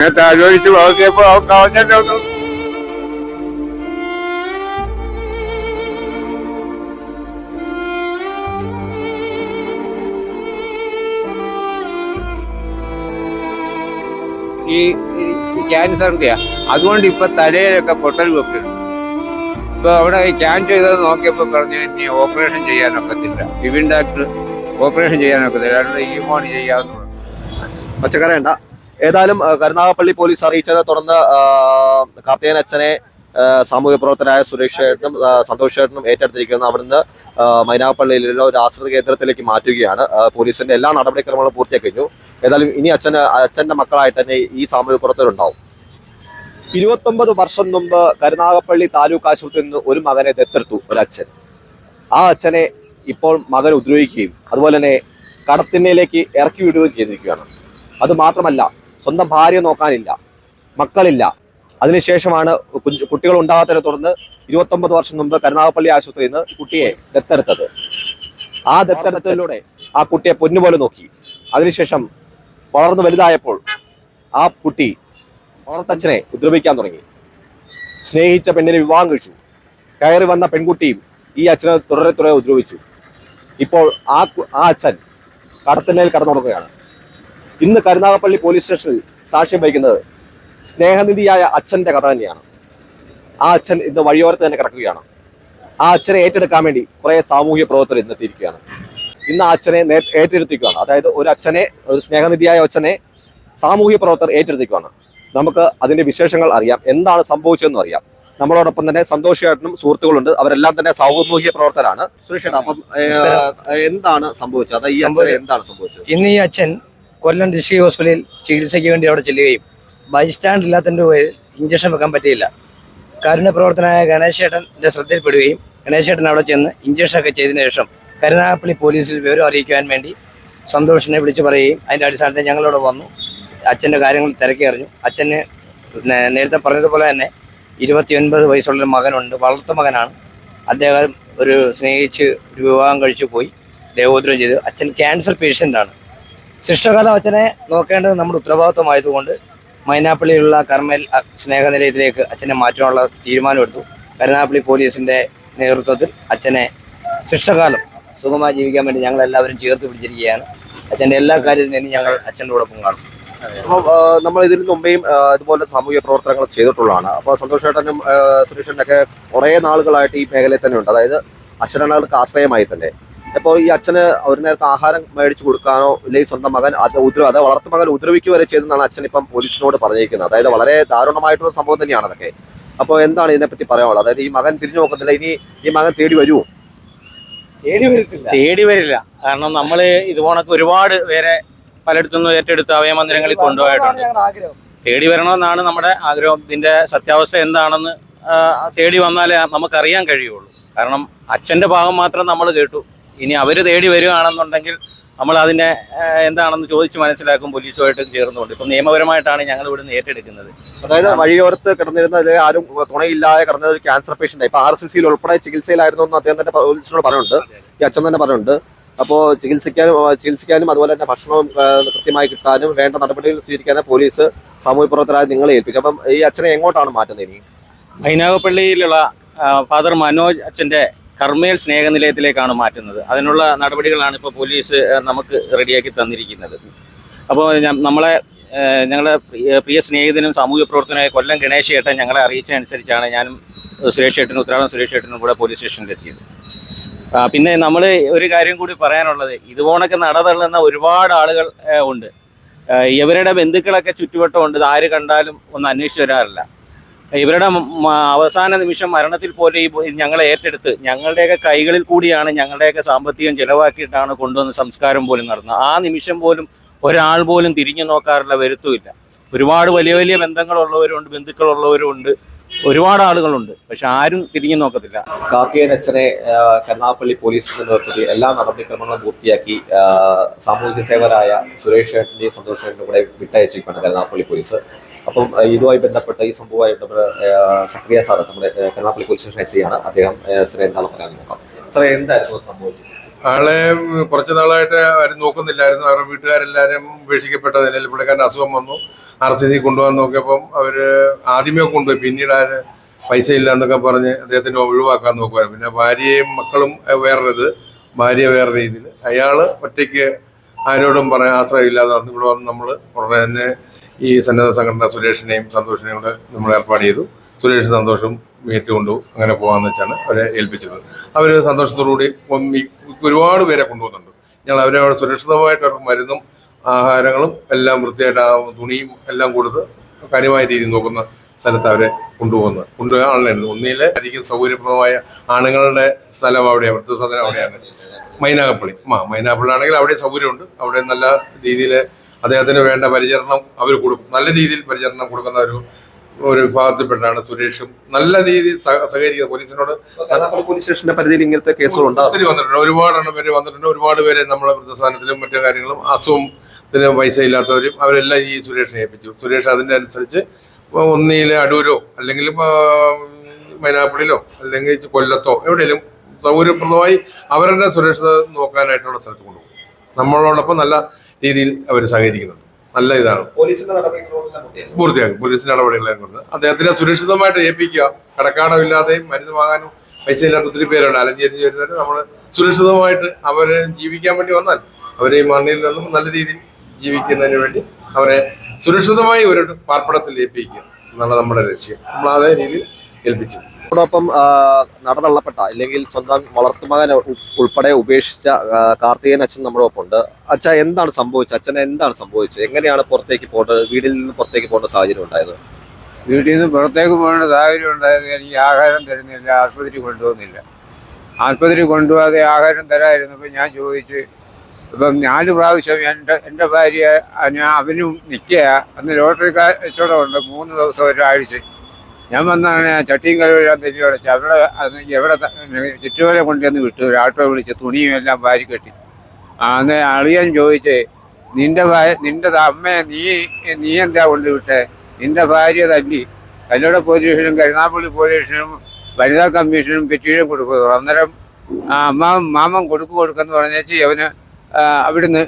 നേരത്തെ ആലോചിച്ച് നോക്കിയപ്പോ കളഞ്ഞിട്ടൊന്നും ഈ ക്യാൻസറിന്റെയാ അതുകൊണ്ട് ഇപ്പൊ തലയിലൊക്കെ പൊട്ടൽ വെക്കുന്നു ഇപ്പൊ അവിടെ ക്യാൻ ചെയ്തത് നോക്കിയപ്പോ പറഞ്ഞു ഇനി ഓപ്പറേഷൻ ചെയ്യാനൊക്കത്തില്ല വിവിൻ ഡാക്ടർ ഓപ്പറേഷൻ ചെയ്യാനൊക്കത്തില്ല അതുകൊണ്ട് ഈ മോണി ചെയ്യാവുന്ന പച്ചക്കറിയണ്ട ഏതായാലും കരുനാഗപ്പള്ളി പോലീസ് അറിയിച്ചതിനെ തുടർന്ന് കാർത്തികൻ അച്ഛനെ സാമൂഹ്യ പ്രവർത്തനായ സുരേഷ് ചേട്ടനും സന്തോഷ് ചേട്ടനും ഏറ്റെടുത്തിരിക്കുന്നത് അവിടുന്ന് മൈനാപ്പള്ളിയിലുള്ള ഒരു ആശ്രിത കേന്ദ്രത്തിലേക്ക് മാറ്റുകയാണ്. പോലീസിന്റെ എല്ലാ നടപടിക്രമങ്ങളും പൂർത്തിയാക്കി കഴിഞ്ഞു. ഏതായാലും ഇനി അച്ഛന് അച്ഛന്റെ മക്കളായിട്ട് തന്നെ ഈ സാമൂഹ്യ പ്രവർത്തകരുണ്ടാവും. ഇരുപത്തൊമ്പത് വർഷം മുമ്പ് കരുനാഗപ്പള്ളി താലൂക്ക് ആശുപത്രിയിൽ നിന്ന് ഒരു മകനെ ദത്തെടുത്തു ഒരു അച്ഛൻ. ആ അച്ഛനെ ഇപ്പോൾ മകൻ ഉപദ്രവിക്കുകയും അതുപോലെ തന്നെ കടത്തിന്നയിലേക്ക് ഇറക്കി വിടുകയും ചെയ്തിരിക്കുകയാണ്. അത് മാത്രമല്ല സ്വന്തം ഭാര്യ നോക്കാനില്ല. മക്കളില്ല. അതിനുശേഷമാണ് കുട്ടികൾ ഉണ്ടാകാത്തതിനെ തുടർന്ന് ഇരുപത്തൊമ്പത് വർഷം മുമ്പ് കരുനാഗപ്പള്ളി ആശുപത്രിയിൽ നിന്ന് കുട്ടിയെ ദത്തെടുത്തത്. ആ ദത്തെടുത്തതിലൂടെ ആ കുട്ടിയെ പൊന്നുപോലെ നോക്കി. അതിനുശേഷം വളർന്നു വലുതായപ്പോൾ ആ കുട്ടി വളർത്തച്ഛനെ ഉപദ്രവിക്കാൻ തുടങ്ങി. സ്നേഹിച്ച പെണ്ണിനെ വിവാഹം കഴിച്ചു. കയറി വന്ന പെൺകുട്ടിയും ഈ അച്ഛനെ തുടരെ തുടരെ ഉപദ്രവിച്ചു. ഇപ്പോൾ ആ ആ അച്ഛൻ കടത്തിണ്ണയിൽ കടന്നുറങ്ങുകയാണ്. ഇന്ന് കരുനാഗപ്പള്ളി പോലീസ് സ്റ്റേഷനിൽ സാക്ഷ്യം വഹിക്കുന്നത് സ്നേഹനിധിയായ അച്ഛന്റെ കഥ തന്നെയാണ്. ആ അച്ഛൻ ഇന്ന് വഴിയോരത്ത് തന്നെ കിടക്കുകയാണ്. ആ അച്ഛനെ ഏറ്റെടുക്കാൻ വേണ്ടി കുറേ സാമൂഹ്യ പ്രവർത്തകർ ഇന്ന് എത്തിയിരിക്കുകയാണ്. ഇന്ന് ആ അച്ഛനെ ഏറ്റെടുത്തിരിക്കുകയാണ്. അതായത് ഒരു അച്ഛനെ ഒരു സ്നേഹനിധിയായ അച്ഛനെ സാമൂഹ്യ പ്രവർത്തകർ ഏറ്റെടുത്തിരിക്കുകയാണ്. നമുക്ക് അതിന്റെ വിശേഷങ്ങൾ അറിയാം. എന്താണ് സംഭവിച്ചതെന്ന് അറിയാം. നമ്മളോടൊപ്പം തന്നെ സന്തോഷമായിട്ടും സുഹൃത്തുക്കളുണ്ട്. അവരെല്ലാം തന്നെ സാമൂഹ്യ പ്രവർത്തകരാണ്. ചേട്ടാ അപ്പം എന്താണ് സംഭവിച്ചത്? അത് ഈ അച്ഛനെ എന്താണ് സംഭവിച്ചത്? ഇന്ന് ഈ അച്ഛൻ കൊല്ലം ഡിസ്ട്രിക്ട് ഹോസ്പിറ്റലിൽ ചികിത്സയ്ക്ക് വേണ്ടി അവിടെ ചെല്ലുകയും ബൈസ്റ്റാൻഡ് ഇല്ലാത്തതിന്റെ പേരിൽ ഇഞ്ചക്ഷൻ വെക്കാൻ പറ്റിയില്ല. കരുണ പ്രവർത്തനായ ഗണേശേട്ടന്റെ ശ്രദ്ധയിൽപ്പെടുകയും ഗണേശേട്ടൻ അവിടെ ചെന്ന് ഇഞ്ചക്ഷനൊക്കെ ചെയ്തതിന് ശേഷം കരുനാഗപ്പള്ളി പോലീസിൽ വിവരം അറിയിക്കാൻ വേണ്ടി സന്തോഷിനെ വിളിച്ചു പറയുകയും അതിന്റെ അടിസ്ഥാനത്തിൽ ഞങ്ങളിവിടെ വന്നു. അച്ഛന്റെ കാര്യങ്ങൾ തിരക്കി അറിഞ്ഞു. അച്ഛന് നേരത്തെ പറഞ്ഞതുപോലെ തന്നെ ഇരുപത്തിയൊൻപത് വയസ്സുള്ള ഒരു മകനുണ്ട്. വളർത്തു മകനാണ്. അദ്ദേഹം ഒരു സ്നേഹിച്ച് ഒരു വിവാഹം കഴിച്ചു പോയി. ദേവോദ്രം ചെയ്തു. അച്ഛൻ ക്യാൻസർ പേഷ്യന്റാണ് ശിഷ്ടകാലം നോക്കേണ്ടത് നമ്മുടെ ഉത്തരവാദിത്വമായതുകൊണ്ട് മൈനാപ്പള്ളിയിലുള്ള കർമ്മൽ സ്നേഹനിലയത്തിലേക്ക് അച്ഛനെ മാറ്റാനുള്ള തീരുമാനമെടുത്തു. കരുനാപ്പള്ളി പോലീസിന്റെ നേതൃത്വത്തിൽ അച്ഛനെ ശിഷ്ടകാലം സുഖമായി ജീവിക്കാൻ വേണ്ടി ഞങ്ങൾ എല്ലാവരും ചേർത്ത് പിടിച്ചിരിക്കുകയാണ്. അച്ഛന്റെ എല്ലാ കാര്യത്തിനും ഞങ്ങൾ അച്ഛന്റെ കൂടൊപ്പം കാണും. അപ്പോൾ നമ്മൾ ഇതിന് മുമ്പേയും ഇതുപോലെ സാമൂഹ്യ പ്രവർത്തനങ്ങൾ ചെയ്തിട്ടുള്ളതാണ്. അപ്പോൾ സന്തോഷേട്ടനും ചേട്ടനും സുരേഷ് കുറേ നാളുകളായിട്ട് ഈ മേഖലയിൽ തന്നെ ഉണ്ട്. അതായത് അശരണകൾക്ക് ആശ്രയമായി തന്നെ. അപ്പോൾ ഈ അച്ഛന് ഒരു നേരത്തെ ആഹാരം മേടിച്ചു കൊടുക്കാനോ ഇല്ലെങ്കിൽ സ്വന്തം മകൻ അത് ഉദ്രവ അത് വളർത്തു മകൻ ഉപദ്രവിക്കുക വരെ ചെയ്തെന്നാണ് അച്ഛൻ ഇപ്പം പോലീസിനോട് പറഞ്ഞിരിക്കുന്നത്. അതായത് വളരെ ദാരുണമായിട്ടുള്ള സംഭവം തന്നെയാണ് അതൊക്കെ. അപ്പോൾ എന്താണ് ഇതിനെപ്പറ്റി പറയാനുള്ളത്? അതായത് ഈ മകൻ തിരിഞ്ഞു നോക്കുന്നില്ല ഇനി ഈ മകൻ തേടി വരുമോ തേടി വരത്തില്ല. തേടി വരില്ല. കാരണം നമ്മൾ ഇതുപോണക്ക് ഒരുപാട് പേരെ പലയിടത്തുനിന്നും ഏറ്റെടുത്ത് അവയമന്ദിരങ്ങളിൽ കൊണ്ടുപോയിട്ടുണ്ട്. ഞങ്ങളുടെ ആഗ്രഹം. തേടി വരണമെന്നാണ് നമ്മുടെ ആഗ്രഹം. ഇതിന്റെ സത്യാവസ്ഥ എന്താണെന്ന് തേടി വന്നാലേ നമുക്കറിയാൻ കഴിയുള്ളൂ. കാരണം അച്ഛന്റെ ഭാഗം മാത്രം നമ്മൾ കേട്ടു. ഇനി അവർ തേടി വരികയാണെന്നുണ്ടെങ്കിൽ നമ്മൾ അതിനെ എന്താണെന്ന് ചോദിച്ച് മനസ്സിലാക്കും പോലീസുമായിട്ട് ചേർന്നുകൊണ്ട്. ഇപ്പം നിയമപരമായിട്ടാണ് ഞങ്ങൾ ഇവിടുന്ന് ഏറ്റെടുക്കുന്നത്. അതായത് വഴിയോരത്ത് കിടന്നിരുന്ന അല്ലെങ്കിൽ ആരും തുണയില്ലാതെ കിടന്ന ഒരു ക്യാൻസർ പേഷ്യന്റ് ഇപ്പൊ ആർ സി സിയിൽ ഉൾപ്പെടെ ചികിത്സയിലായിരുന്നു എന്ന് അദ്ദേഹം തന്നെ പോലീസിനോട് പറഞ്ഞിട്ടുണ്ട്. ഈ അച്ഛൻ തന്നെ പറഞ്ഞിട്ടുണ്ട്. അപ്പോൾ ചികിത്സിക്കാനും ചികിത്സിക്കാനും അതുപോലെ തന്നെ ഭക്ഷണവും കൃത്യമായി കിട്ടാനും വേണ്ട നടപടികൾ സ്വീകരിക്കാനും പോലീസ് സാമൂഹ്യ പ്രവർത്തകരായ നിങ്ങളെ ഏൽപ്പിച്ചു. അപ്പം ഈ അച്ഛനെ എങ്ങോട്ടാണ് മാറ്റുന്നത് ഇനി? മൈനാഗപ്പള്ളിയിലുള്ള ഫാദർ മനോജ് അച്ഛന്റെ കർമ്മേൽ സ്നേഹനിലയത്തിലേക്കാണ് മാറ്റുന്നത്. അതിനുള്ള നടപടികളാണ് ഇപ്പോൾ പോലീസ് നമുക്ക് റെഡിയാക്കി തന്നിരിക്കുന്നത്. അപ്പോൾ നമ്മളെ ഞങ്ങളുടെ പ്രിയ സ്നേഹിതനും സാമൂഹ്യ പ്രവർത്തനമായ കൊല്ലം ഗണേശ് ഏട്ടൻ ഞങ്ങളെ അറിയിച്ചതനുസരിച്ചാണ് ഞാനും സുരേഷ് ഏട്ടനും ഉത്തരാടം സുരേഷ് ഏട്ടനും കൂടെ പോലീസ് സ്റ്റേഷനിൽ എത്തിയത് പിന്നെ നമ്മൾ ഒരു കാര്യം കൂടി പറയാനുള്ളത്. ഇതുപോണൊക്കെ നടതള്ളുന്ന ഒരുപാട് ആളുകൾ ഉണ്ട്. ഇവരുടെ ബന്ധുക്കളൊക്കെ ചുറ്റുവട്ടമുണ്ട് ആര് കണ്ടാലും ഒന്ന് അന്വേഷിച്ച് വരാറില്ല. ഇവരുടെ അവസാന നിമിഷം മരണത്തിൽ പോലെ ഈ ഞങ്ങളെ ഏറ്റെടുത്ത് ഞങ്ങളുടെയൊക്കെ കൈകളിൽ കൂടിയാണ് ഞങ്ങളുടെയൊക്കെ സാമ്പത്തികം ചിലവാക്കിയിട്ടാണ് കൊണ്ടുവന്ന സംസ്കാരം പോലും നടന്നത്. ആ നിമിഷം പോലും ഒരാൾ പോലും തിരിഞ്ഞു നോക്കാറില്ല വരുത്തുമില്ല. ഒരുപാട് വലിയ വലിയ ബന്ധങ്ങളുള്ളവരുണ്ട് ബന്ധുക്കളുള്ളവരുണ്ട് ഒരുപാട് ആളുകളുണ്ട്. പക്ഷെ ആരും തിരിഞ്ഞു നോക്കത്തില്ല. കാർത്തികൻ അച്ഛനെ കരുനാഗപ്പള്ളി പോലീസിന്റെ നേതൃത്വത്തിൽ എല്ലാ നടപടിക്രമങ്ങളും പൂർത്തിയാക്കി സാമൂഹ്യ സേവരായ സുരേഷ് ഏട്ടന്റെയും സന്തോഷ് ചേട്ടനും കൂടെ വിട്ടയച്ചിരിക്കുകയാണ് കരുനാഗപ്പള്ളി പോലീസ്. അപ്പം ഇതുമായി ബന്ധപ്പെട്ട് ഈ സംഭവവുമായി ആ, സക്രിയ സാറ് നമ്മുടെ ആ, പോലീസ് സ്റ്റേഷൻ എസ് ആണ്. അദ്ദേഹം എന്താണ് പറയാൻ നോക്കാം. സാറേ എന്തായിരുന്നു സംഭവിച്ചത്? ആളെ കുറച്ച് നാളായിട്ട് ആരും നോക്കുന്നില്ലായിരുന്നു. അവരുടെ വീട്ടുകാരെല്ലാവരും ഉപേക്ഷിക്കപ്പെട്ട നിലയിൽ പുള്ളിക്കാരന്റെ അസുഖം വന്നു. ആർ സി സി കൊണ്ടുപോകാൻ നോക്കിയപ്പം അവർ ആദ്യമേ കൊണ്ടുപോയി. പിന്നീട് ആര് പൈസ ഇല്ല എന്നൊക്കെ പറഞ്ഞ് അദ്ദേഹത്തിന് ഒഴിവാക്കാൻ നോക്കുമായിരുന്നു പിന്നെ ഭാര്യയും മക്കളും വേറൊരിത്. ഭാര്യ വേറെ രീതിയിൽ. അയാൾ ഒറ്റയ്ക്ക് ആരോടും പറയാൻ ആശ്രയമില്ലാതെ ഇവിടെ വന്ന് നമ്മൾ ഉടനെ തന്നെ ഈ സന്നദ്ധ സംഘടന സുരേഷിനെയും സന്തോഷിനെയും കൂടെ നമ്മൾ ഏർപ്പാട് ചെയ്തു. സുരേഷ് സന്തോഷം ഏറ്റുകൊണ്ടു അങ്ങനെ പോകാമെന്ന് വെച്ചാണ് അവരെ ഏൽപ്പിച്ചത് അവർ സന്തോഷത്തോടുകൂടി ഒരുപാട് പേരെ കൊണ്ടുപോകുന്നുണ്ട്. ഞങ്ങൾ അവരെ സുരക്ഷിതമായിട്ട് അവർക്ക് മരുന്നും ആഹാരങ്ങളും എല്ലാം വൃത്തിയായിട്ട് ആ തുണിയും എല്ലാം കൊടുത്ത് കാര്യമായ രീതിയിൽ നോക്കുന്ന സ്ഥലത്ത് അവരെ കൊണ്ടുപോകുന്നത് കൊണ്ടുപോകാൻ ആളിനായിരുന്നു ഒന്നിലെ ആയിരിക്കും സൗകര്യപ്രദമായ ആണുങ്ങളുടെ സ്ഥലം അവിടെയാണ് വൃദ്ധസദനം അവിടെയാണ്. മൈനാഗപ്പള്ളി. ആ മൈനാഗപ്പള്ളി ആണെങ്കിൽ അവിടെ സൗകര്യമുണ്ട്. അവിടെ നല്ല രീതിയിൽ അദ്ദേഹത്തിന് വേണ്ട പരിചരണം അവർ കൊടുക്കും. നല്ല രീതിയിൽ പരിചരണം കൊടുക്കുന്ന ഒരു ഒരു വിഭാഗത്തിൽപ്പെട്ടാണ് സുരേഷും. നല്ല രീതിയിൽ സഹകരിക്കുക. പോലീസിനോട് പോലീസ് സ്റ്റേഷന്റെ പരിധിയിൽ ഇങ്ങനത്തെ കേസുകൾ ഒത്തിരി വന്നിട്ടുണ്ട്. ഒരുപാട് പേര് വന്നിട്ടുണ്ട്. ഒരുപാട് പേര് നമ്മളെ വൃദ്ധസ്ഥാനത്തിലും മറ്റു കാര്യങ്ങളും അസുഖത്തിന് പൈസ ഇല്ലാത്തവരും അവരെല്ലാം ഈ സുരേഷിനെ ഏൽപ്പിച്ചു. സുരേഷ് അതിന്റെ അനുസരിച്ച് ഒന്നിയിലെ അടൂരോ അല്ലെങ്കിൽ ഇപ്പൊ അല്ലെങ്കിൽ കൊല്ലത്തോ എവിടെയെങ്കിലും സൗകര്യപ്രദമായി അവരുടെ സുരക്ഷിത നോക്കാനായിട്ടുള്ള സ്ഥലത്ത് കൊണ്ടുപോകും. നമ്മളോടൊപ്പം നല്ല രീതിയിൽ അവർ സഹകരിക്കുന്നുണ്ട്. നല്ല ഇതാണ്. പൂർത്തിയാക്കും. പോലീസിന്റെ നടപടികളെ കൊണ്ട്. അദ്ദേഹത്തിനെ സുരക്ഷിതമായിട്ട് ഏൽപ്പിക്കുക. കടക്കാടമില്ലാതെയും മരുന്ന് വാങ്ങാനും പൈസ ഇല്ലാത്ത ഒത്തിരി പേരുണ്ട്. അലഞ്ചേരി വരുന്നവർ നമ്മൾ സുരക്ഷിതമായിട്ട് അവരെ ജീവിക്കാൻ വേണ്ടി വന്നാൽ അവരെ ഈ മണ്ണിൽ നിന്നും നല്ല രീതിയിൽ ജീവിക്കുന്നതിന് വേണ്ടി അവരെ സുരക്ഷിതമായി ഒരു പാർപ്പിടത്തിൽ ഏൽപ്പിക്കുക. എന്നുള്ള നമ്മുടെ ലക്ഷ്യം. നമ്മൾ അതേ രീതിയിൽ ഏൽപ്പിച്ചു. അതോടൊപ്പം നടതള്ളപ്പെട്ട അല്ലെങ്കിൽ സ്വന്തം വളർത്തുമകൻ ഉൾപ്പെടെ ഉപേക്ഷിച്ച കാർത്തികൻ അച്ഛൻ നമ്മുടെ ഒപ്പം ഉണ്ട് അച്ഛ എന്താണ് സംഭവിച്ചത്? അച്ഛനെ എന്താണ് സംഭവിച്ചത്? എങ്ങനെയാണ് പുറത്തേക്ക് പോകേണ്ടത്? വീട്ടിൽ നിന്ന് പുറത്തേക്ക് പോകേണ്ട സാഹചര്യം ഉണ്ടായത്? വീട്ടിൽ നിന്ന് പുറത്തേക്ക് പോകേണ്ട സാഹചര്യം ഉണ്ടായത് എനിക്ക് ആഹാരം തരുന്നില്ല ആശുപത്രി കൊണ്ടുപോകുന്നില്ല. ആശുപത്രി കൊണ്ടുപോകാതെ ആഹാരം തരാതിരുന്നപ്പോൾ ഞാൻ ചോദിച്ച് ഇപ്പം നാല് പ്രാവശ്യം എന്റെ എന്റെ ഭാര്യ ഞാൻ അവനും നിൽക്കുക അന്ന് ലോട്ടറി കച്ചവടമുണ്ട് മൂന്ന് ദിവസം ഒരാഴ്ച ഞാൻ വന്നാണ് ചട്ടിയും കഴിവെല്ലാം തെറ്റി അടച്ച് അത് എവിടെ ചുറ്റുവരെ കൊണ്ടുവന്ന് വിട്ടു. ഒരു ആട്ടോ വിളിച്ച് തുണിയും എല്ലാം വാരി കെട്ടി. അന്ന് അളിയൻ ചോദിച്ചേ നിന്റെ ഭാര്യ നിന്റെ അമ്മയെ നീ നീ എന്താ കൊണ്ടുവിട്ടേ നിന്റെ ഭാര്യ തല്ലി. കല്ലട പോലീസ് സ്റ്റേഷനും കരുനാപ്പള്ളി പോലീസ് സ്റ്റേഷനും വനിതാ കമ്മീഷനും പെറ്റീഷൻ കൊടുക്കുന്നു. അന്നേരം ആ അമ്മാവൻ മാമൻ കൊടുക്കു കൊടുക്കെന്ന് പറഞ്ഞേച്ച് അവന് അവിടുന്ന്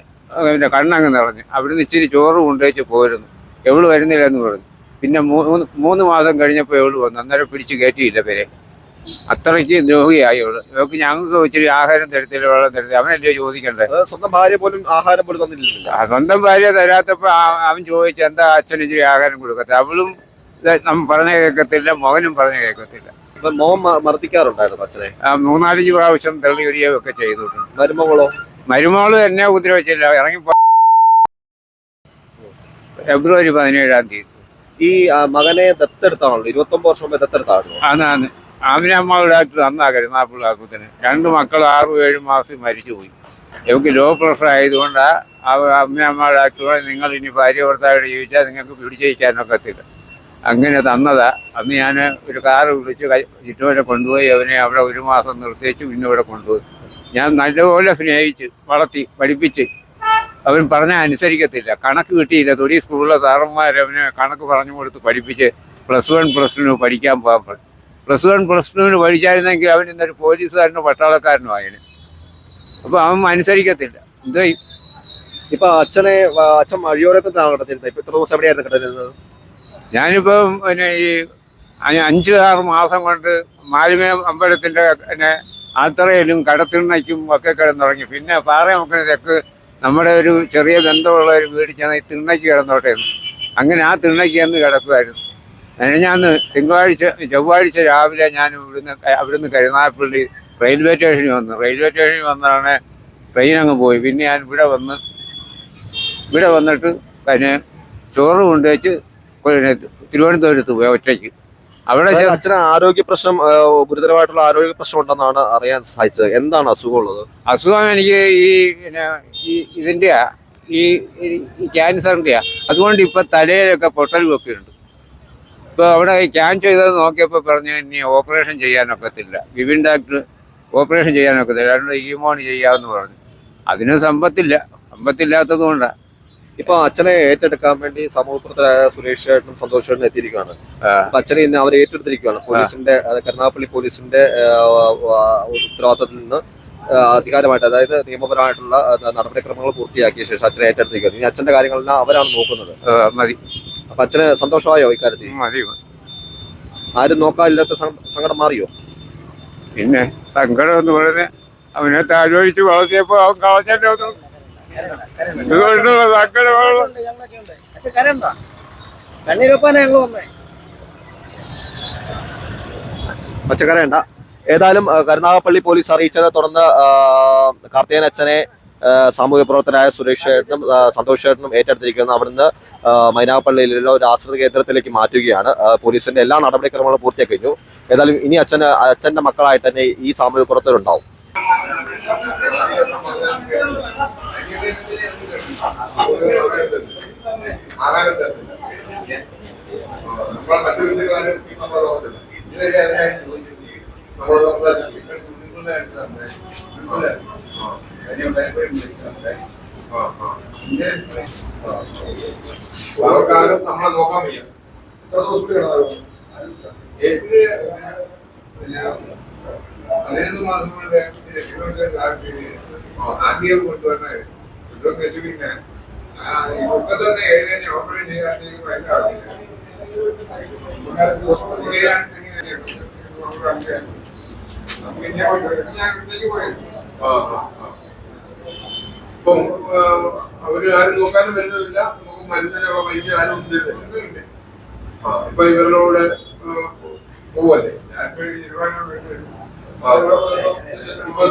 പിന്നെ കണ്ണങ്ങ് നിറഞ്ഞു. അവിടുന്ന് ഇച്ചിരി ചോറ് കൊണ്ടുവച്ച് പോരുന്നു. എവിടെ വരുന്നില്ല എന്ന് പറഞ്ഞു. പിന്നെ മൂന്ന് മൂന്ന് മാസം കഴിഞ്ഞപ്പോൾ ഇവൾ വന്നു. അന്നേരം പിടിച്ച് കയറ്റിയില്ല പേരെ. അത്രയ്ക്ക് ദ്രോഹിയായി ഇവൾ ഇവർക്ക് ഞങ്ങൾക്ക് ഇച്ചിരി ആഹാരം തരത്തില്ല വെള്ളം തരത്തില്ല. അവനല്ലേ ചോദിക്കണ്ടേ സ്വന്തം ഭാര്യ പോലും ആഹാരം പോലും തന്നിട്ടില്ല ആ സ്വന്തം ഭാര്യ തരാത്തപ്പോ അവൻ ചോദിച്ച എന്താ അച്ഛൻ ഇച്ചിരി ആഹാരം കൊടുക്കത്തെ? അവളും നമ്മൾ നമ്മ പറഞ്ഞ കേൾക്കത്തില്ല മകനും പറഞ്ഞു കേൾക്കത്തില്ല. മോൻ മർദ്ദിക്കാറുണ്ടായിരുന്നു അച്ഛനെ? മൂന്നാലഞ്ച് പ്രാവശ്യം തെളിയിടുകയോ ഒക്കെ ചെയ്തിട്ടുണ്ട്. മരുമകളോ? മരുമകൾ എന്നെ ഉപദ്രവിച്ചില്ല. ഇറങ്ങി ഫെബ്രുവരി പതിനേഴാം തീയതി. ഈ ആ, മകനെ ദത്തെടുത്താണല്ലോ. ഇരുപത്തി ഒമ്പത് വർഷം മുമ്പ് ദത്തെടുത്താണല്ലോ. അമ്മയുടെ ആമിനമ്മയുടെ ഡാക്ടർ അന്നാ കരുനാപ്പിൾ ആക്കുത്തിന്. രണ്ട് മക്കൾ ആറും ഏഴും മാസം മരിച്ചുപോയി. എനിക്ക് ലോ പ്രഷർ ആയതുകൊണ്ട് അമ്മയമ്മ ഡാക്ടർ നിങ്ങൾ ഇനി ഭാര്യ ഭർത്താവിടെ ജീവിച്ചാൽ നിങ്ങൾക്ക് പിടിച്ചയക്കാനൊക്കത്തില്ല അങ്ങനെ തന്നതാ. അന്ന് ഞാൻ ഒരു കാറ് വിളിച്ച് ചുറ്റുവരെ കൊണ്ടുപോയി അവനെ അവിടെ ഒരു മാസം നിർത്തിച്ച് പിന്നെ ഇവിടെ കൊണ്ടുപോയി. ഞാൻ നല്ലപോലെ സ്നേഹിച്ച് വളർത്തി പഠിപ്പിച്ച് അവൻ പറഞ്ഞാൽ അനുസരിക്കത്തില്ല. കണക്ക് കിട്ടിയില്ല. തൊടി സ്കൂളിലെ സാറന്മാർ അവന് കണക്ക് പറഞ്ഞു കൊടുത്ത് പഠിപ്പിച്ച് പ്ലസ് വൺ പ്ലസ് ടു പഠിക്കാൻ പോകാൻ പറഞ്ഞു. പ്ലസ് വൺ പ്ലസ് ടുവിന് പഠിച്ചായിരുന്നെങ്കിൽ അവൻ ഇന്നൊരു പോലീസുകാരനോ പട്ടാളക്കാരനോ ആയിരുന്നു അപ്പോൾ അവൻ അനുസരിക്കത്തില്ല. എന്തോ ഇപ്പൊ അച്ഛനെ അച്ഛൻ വഴിയോരത്തിലാണ് കിടന്നിരുന്നത്. ഇപ്പൊ ഇത്ര ദിവസം എവിടെയായിരുന്നു കിടന്നിരുന്നത്? ഞാനിപ്പം പിന്നെ ഈ അഞ്ച് ആറ് മാസം കൊണ്ട് മാലിമേ അമ്പലത്തിന്റെ പിന്നെ ആത്തറയിലും കടത്തിണ്ണയ്ക്കും ഒക്കെ കിടന്നുറങ്ങി. പിന്നെ പാറ നമുക്ക് തെക്ക് നമ്മുടെ ഒരു ചെറിയ ബന്ധമുള്ള ഒരു വീട് ചെന്ന് ഈ തിണ്ണയ്ക്ക് കിടന്നോട്ടെ അങ്ങനെ ആ തിണ്ണയ്ക്ക് എന്ന് കിടക്കുമായിരുന്നു ഞാൻ തിങ്കളാഴ്ച ചൊവ്വാഴ്ച രാവിലെ ഞാൻ ഇവിടുന്ന് അവിടുന്ന് കരുനാഗപ്പള്ളി റെയിൽവേ സ്റ്റേഷനിൽ വന്നു. റെയിൽവേ സ്റ്റേഷനിൽ വന്നാണ് ട്രെയിൻ അങ്ങ് പോയി. പിന്നെ ഞാൻ ഇവിടെ വന്ന് ഇവിടെ വന്നിട്ട് പിന്നെ ചോറ് കൊണ്ടുവച്ച് തിരുവനന്തപുരത്ത് പോയി ഒറ്റയ്ക്ക്. അവിടെ അച്ഛന് ആരോഗ്യ പ്രശ്നം ഗുരുതരമായിട്ടുള്ള ആരോഗ്യ പ്രശ്നം ഉണ്ടെന്നാണ് അറിയാൻ സാധിച്ചത്. എന്താണ് അസുഖം ഉള്ളത് അസുഖം എനിക്ക് ഈ പിന്നെ ഈ ഇതിന്റെയാ ഈ ക്യാൻസറിന്റെയാ അതുകൊണ്ട് ഇപ്പൊ തലയിലൊക്കെ പൊട്ടൽ വെക്കുന്നുണ്ട്. ഇപ്പൊ അവിടെ ക്യാൻ ചെയ്തത് നോക്കിയപ്പോൾ പറഞ്ഞു ഇനി ഓപ്പറേഷൻ ചെയ്യാനൊക്കത്തില്ല. വിവിൻ ഡോക്ടർ ഓപ്പറേഷൻ ചെയ്യാനൊക്കത്തില്ല. രണ്ട് ഈമോണി ചെയ്യാമെന്ന് പറഞ്ഞു. അതിന് സമ്പത്തില്ല. സമ്പത്തില്ലാത്തത് കൊണ്ടാണ് ഇപ്പൊ അച്ഛനെ ഏറ്റെടുക്കാൻ വേണ്ടി സമൂഹപ്രവർത്തകരായ സുരേഷ് ചേട്ടനും സന്തോഷ് ചേട്ടനും എത്തിയിരിക്കുകയാണ് അച്ഛനെ ഇന്ന് അവർ ഏറ്റെടുത്തിരിക്കുകയാണ്. പോലീസിന്റെ അത് കരുനാഗപ്പള്ളി പോലീസിന്റെ ഉത്തരവാദിത്തത്തിൽ നിന്ന് അധികാരമായിട്ട് അതായത് നിയമപരമായിട്ടുള്ള നടപടിക്രമങ്ങൾ പൂർത്തിയാക്കിയ ശേഷം അച്ഛനെ ഏറ്റെടുത്തിരിക്കുന്നത് ഇനി അച്ഛന്റെ കാര്യങ്ങളെല്ലാം അവരാണ് നോക്കുന്നത്. മതി. അപ്പൊ അച്ഛന് സന്തോഷമായോ ഇക്കാര്യത്തിൽ? ആരും നോക്കാനില്ലാത്ത സങ്ക- സങ്കടം മാറിയോ? പിന്നെ സങ്കടം എന്ന് പറയുന്നത് അവനെ താഴ്വഴിച്ച് വളർത്തിയപ്പോ അവൻ കളഞ്ഞല്ലോ സങ്കടമാണ് കണ്ണീരൊപ്പാനാ ഏതായാലും കരുനാഗപ്പള്ളി പോലീസ് അറിയിച്ചതിനെ തുടർന്ന് കാർത്തികൻ അച്ഛനെ സാമൂഹ്യ പ്രവർത്തനായ സുരേഷ് ചേട്ടനും സന്തോഷ് ചേട്ടനും ഏറ്റെടുത്തിരിക്കുന്നു അവിടുന്ന് മൈനാപ്പള്ളിയിലുള്ള ഒരു ആശ്രിത കേന്ദ്രത്തിലേക്ക് മാറ്റുകയാണ്. പോലീസിന്റെ എല്ലാ നടപടിക്രമങ്ങളും പൂർത്തിയാക്കി കഴിഞ്ഞു. ഏതായാലും ഇനി അച്ഛന് അച്ഛന്റെ മക്കളായിട്ട് തന്നെ ഈ സാമൂഹ്യ പ്രവർത്തകരുണ്ടാവും. ആഹാരം തരത്തില്ല. നമ്മളെ മറ്റു വിദ്യക്കാരും നമ്മളെ നോക്കത്തില്ല. ഇതുവരെ അതിനായി ചോദിച്ചിട്ടില്ല. നമ്മളോട് സംസാരിച്ചില്ല. നിങ്ങളുടെ അടുത്ത് തന്നെ. കാര്യം ആ. ആ. അവർക്കാരും നമ്മളെ നോക്കാൻ വയ്യ എത്ര ദിവസം കിടന്നാലും ഏപ്രിൽ പതിനൊന്ന് മാസം കൊണ്ട് ആദ്യം കൊണ്ടുവരണേ ഇതൊക്കെ പിന്നെ ഇപ്പൊ തന്നെ ഏഴ് ഓപ്പറേറ്റ് ഭയങ്കര ചെയ്യാനാണെങ്കിൽ. ഇപ്പം അവർ ആരും നോക്കാനും വരുന്നില്ല. നമുക്ക് മരുന്നിനുള്ള പൈസ ആരും ഒന്നും തരുന്നില്ല ആ ഇപ്പൊ ഇവരുടെ പോവല്ലേ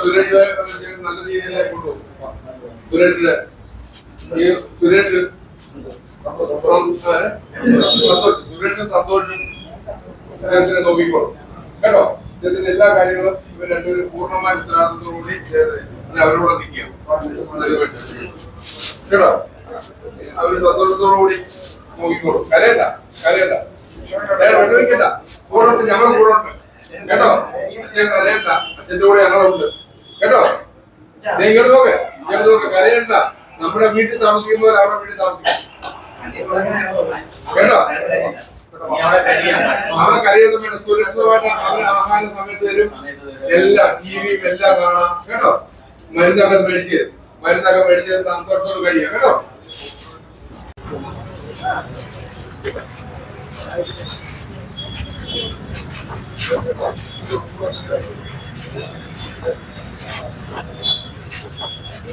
സുരേഷ് നല്ല രീതിയിൽ കൊണ്ടുപോകും. സുരേഷിന്റെ ഈ സുരേഷ് സുരേഷും സന്തോഷം സുരേഷിനെ കേട്ടോ? ഇതിന്റെ എല്ലാ കാര്യങ്ങളും ഇവർ രണ്ടുപേരും പൂർണമായ ഉത്തരവാദിത്തത്തോടുകൂടി അവരോട് നിൽക്കുക കേട്ടോ? അവർ സന്തോഷത്തോടുകൂടി നോക്കിക്കോളും. കരയണ്ട കരയണ്ട. വിഷമിക്കണ്ട. കൂടെ ഉണ്ട് കൂടെ ഉണ്ട്. കേട്ടോ? അച്ഛൻ കരയണ്ട. അച്ഛന്റെ കൂടെ ഞങ്ങളുണ്ട്. കേട്ടോ? ഇങ്ങോട്ട് നോക്ക് കരയണ്ട നമ്മുടെ വീട്ടിൽ താമസിക്കുന്നവർ അവരുടെ വീട്ടിൽ താമസിക്കും. കേട്ടോ? അവരുടെ കരയൊന്നും വേണ്ട. സുരക്ഷിതമായിട്ട് അവരുടെ ആഹാര സമയത്ത് വരും. എല്ലാ ടിവിയും എല്ലാം കാണാം. കേട്ടോ? മരുന്നൊക്കെ മേടിച്ച്. മരുന്നൊക്കെ മേടിച്ച്. സന്തോഷത്തോട് കഴിയാം. കേട്ടോ? 哎，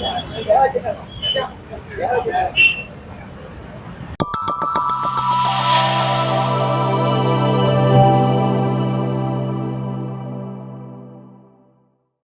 你不要？